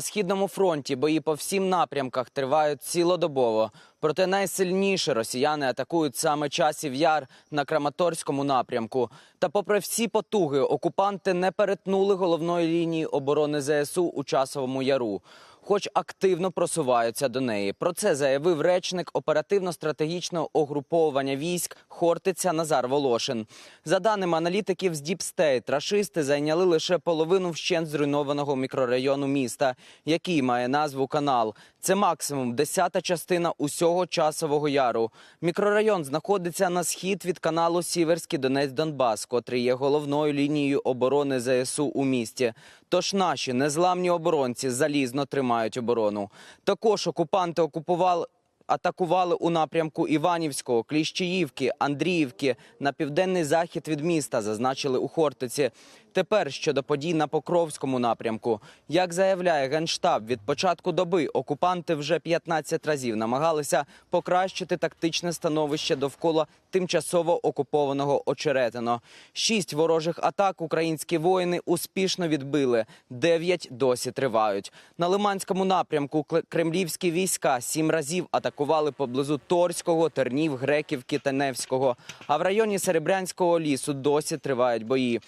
На східному фронті бої по всім напрямках тривають цілодобово. Проте найсильніше росіяни атакують саме часів яр на Краматорському напрямку. Та, попри всі потуги, окупанти не перетнули головної лінії оборони ЗСУ у часовому яру. Хоч активно просуваються до неї. Про це заявив речник оперативно-стратегічного огруповування військ Хортиця Назар Волошин. За даними аналітиків з State, рашисти зайняли лише половину вщент зруйнованого мікрорайону міста, який має назву Канал. Це максимум десята частина усього часового яру. Мікрорайон знаходиться на схід від каналу Сіверський Донець-Донбас, котрий є головною лінією оборони ЗСУ у місті. Тож наші незламні оборонці залізно тримають оборону. Також окупанти окупували. Атакували у напрямку Іванівського, Кліщіївки, Андріївки на південний захід від міста, зазначили у Хортиці. Тепер щодо подій на Покровському напрямку. Як заявляє Генштаб, від початку доби окупанти вже 15 разів намагалися покращити тактичне становище довкола тимчасово окупованого Очеретино. Шість ворожих атак українські воїни успішно відбили. Дев'ять досі тривають. На Лиманському напрямку кремлівські війська сім разів атакували поблизу Торського, Тернів, Греківки та Невського. А в районі Серебрянського лісу досі тривають бої.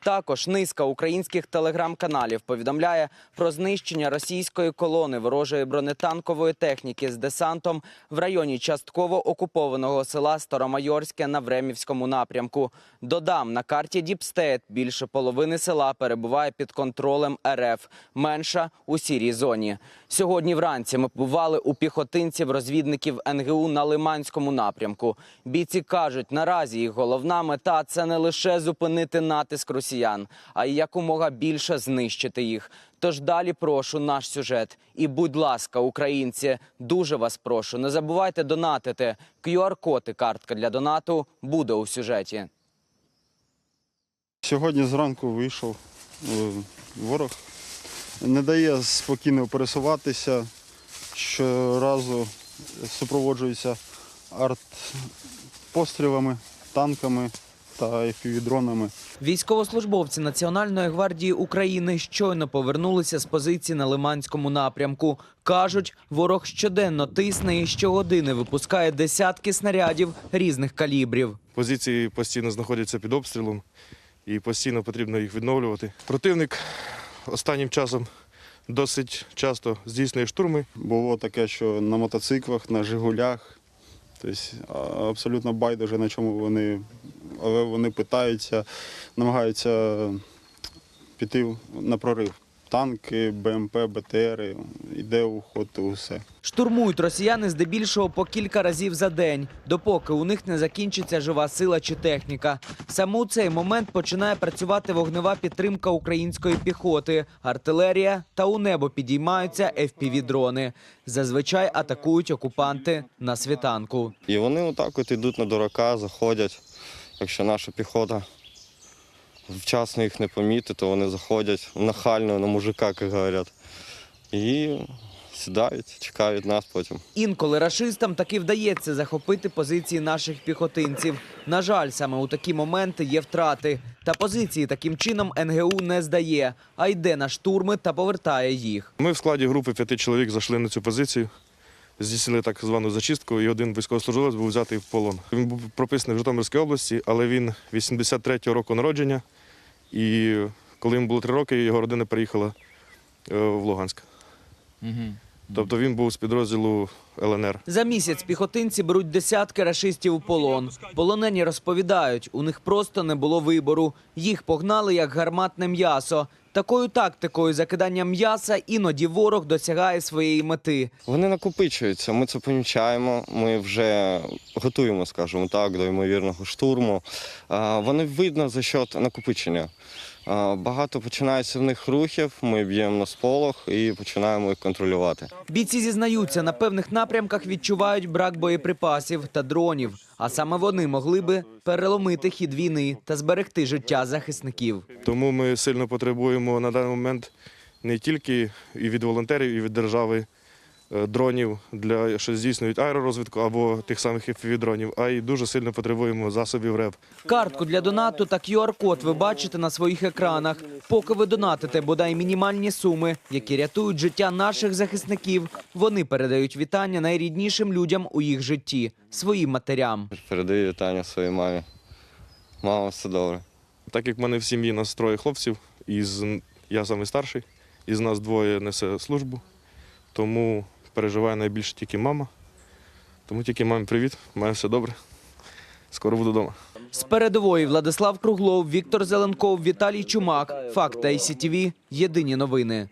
Також низка українських телеграм-каналів повідомляє про знищення російської колони ворожої бронетанкової техніки з десантом в районі частково окупованого села Старомайорське на Времівському напрямку. Додам, на карті Діпстейт більше половини села перебуває під контролем РФ, менша у сірій зоні. Сьогодні вранці ми побували у піхотинців розвідників НГУ на Лиманському напрямку. Бійці кажуть, наразі їх головна мета це не лише зупинити натиск росіян, а й якомога більше знищити їх. Тож далі прошу наш сюжет. І будь ласка, українці, дуже вас прошу, не забувайте донатити. QR-код і картка для донату буде у сюжеті. Сьогодні зранку вийшов е, ворог. Не дає спокійно пересуватися. Щоразу супроводжується артпострілами, танками та FPV-дронами. Військовослужбовці Національної гвардії України щойно повернулися з позиції на Лиманському напрямку. Кажуть, ворог щоденно тисне і щогодини випускає десятки снарядів різних калібрів. Позиції постійно знаходяться під обстрілом і постійно потрібно їх відновлювати. Противник останнім часом досить часто здійснює штурми. Було таке, що на мотоциклах, на Жигулях. Тобто абсолютно байдуже, на чому вони, але вони питаються, намагаються піти на прорив. Танки, БМП, БТРи, іде уход, усе. Штурмують росіяни здебільшого по кілька разів за день, допоки у них не закінчиться жива сила чи техніка. Саме у цей момент починає працювати вогнева підтримка української піхоти, артилерія та у небо підіймаються FPV-дрони. Зазвичай атакують окупанти на світанку. І вони отак от йдуть на дурака, заходять. Якщо наша піхота вчасно їх не помітить, то вони заходять нахально на мужика, як говорять. І сідають, чекають нас потім. Інколи рашистам таки вдається захопити позиції наших піхотинців. На жаль, саме у такі моменти є втрати. Та позиції таким чином НГУ не здає, а йде на штурми та повертає їх. Ми в складі групи п'яти чоловік зайшли на цю позицію, здійснили так звану зачистку, і один військовослужбовець був взятий в полон. Він був прописаний в Житомирській області, але він 83-го року народження. І коли йому було три роки, його родина переїхала е, в Луганськ. Тобто він був з підрозділу ЛНР. За місяць піхотинці беруть десятки рашистів у полон. Полонені розповідають, у них просто не було вибору. Їх погнали як гарматне м'ясо. Такою тактикою закидання м'яса іноді ворог досягає своєї мети. Вони накопичуються, ми це помічаємо, ми вже готуємо, скажімо так, до ймовірного штурму. Вони видно за счет накопичення. Багато починається в них рухів, ми б'ємо на сполох і починаємо їх контролювати. Бійці зізнаються, на певних напрямках відчувають брак боєприпасів та дронів. А саме вони могли би переломити хід війни та зберегти життя захисників. Тому ми сильно потребуємо на даний момент не тільки і від волонтерів, і від держави дронів, для, що здійснюють аеророзвідку або тих самих FPV-дронів, а й дуже сильно потребуємо засобів РЕБ. Картку для донату та QR-код ви бачите на своїх екранах. Поки ви донатите бодай мінімальні суми, які рятують життя наших захисників, вони передають вітання найріднішим людям у їх житті своїм матерям. Передаю вітання своїй мамі. Мама, все добре. Так як в мене в сім'ї нас троє хлопців, із, я самий старший, із нас двоє несе службу, тому переживає найбільше тільки мама. Тому тільки мамі привіт, має все добре. Скоро буду вдома. З передової Владислав Круглов, Віктор Зеленков, Віталій Чумак. Факт ICTV. Єдині новини.